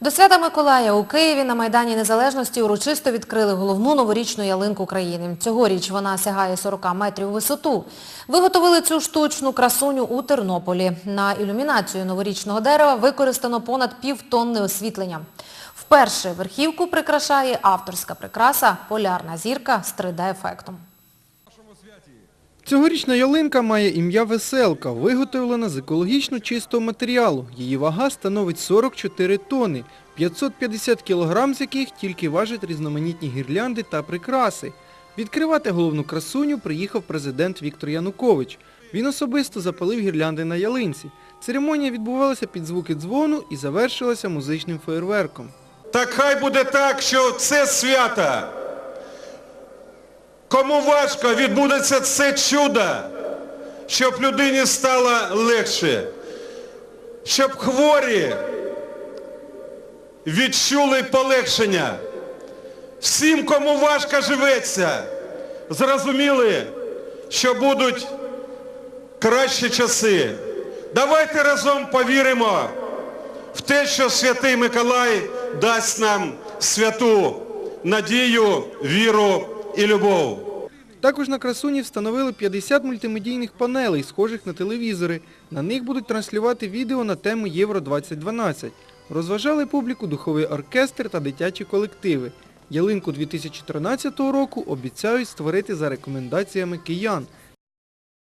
До свята Миколая у Києві на Майдані Незалежності урочисто відкрили головну новорічну ялинку країни. Цьогоріч вона сягає 40 метрів висоту. Виготовили цю штучну красуню у Тернополі. На ілюмінацію новорічного дерева використано понад півтонни освітлення. Вперше верхівку прикрашає авторська прикраса «Полярна зірка» з 3D-ефектом. Цьогорічна ялинка має ім'я Веселка, виготовлена з екологічно чистого матеріалу. Її вага становить 44 тони, 550 кілограм з яких тільки важать різноманітні гірлянди та прикраси. Відкривати головну красуню приїхав президент Віктор Янукович. Він особисто запалив гірлянди на ялинці. Церемонія відбувалася під звуки дзвону і завершилася музичним феєрверком. Так хай буде так, що це свято. Кому важко, відбудеться це чудо, щоб людині стало легше, щоб хворі відчули полегшення. Всім, кому важко живеться, зрозуміли, що будуть кращі часи. Давайте разом повіримо в те, що Святий Миколай дасть нам святу надію, віру і любов. Також на красуні встановили 50 мультимедійних панелей, схожих на телевізори. На них будуть транслювати відео на тему Євро-2012. Розважали публіку духовий оркестр та дитячі колективи. Ялинку 2013 року обіцяють створити за рекомендаціями киян.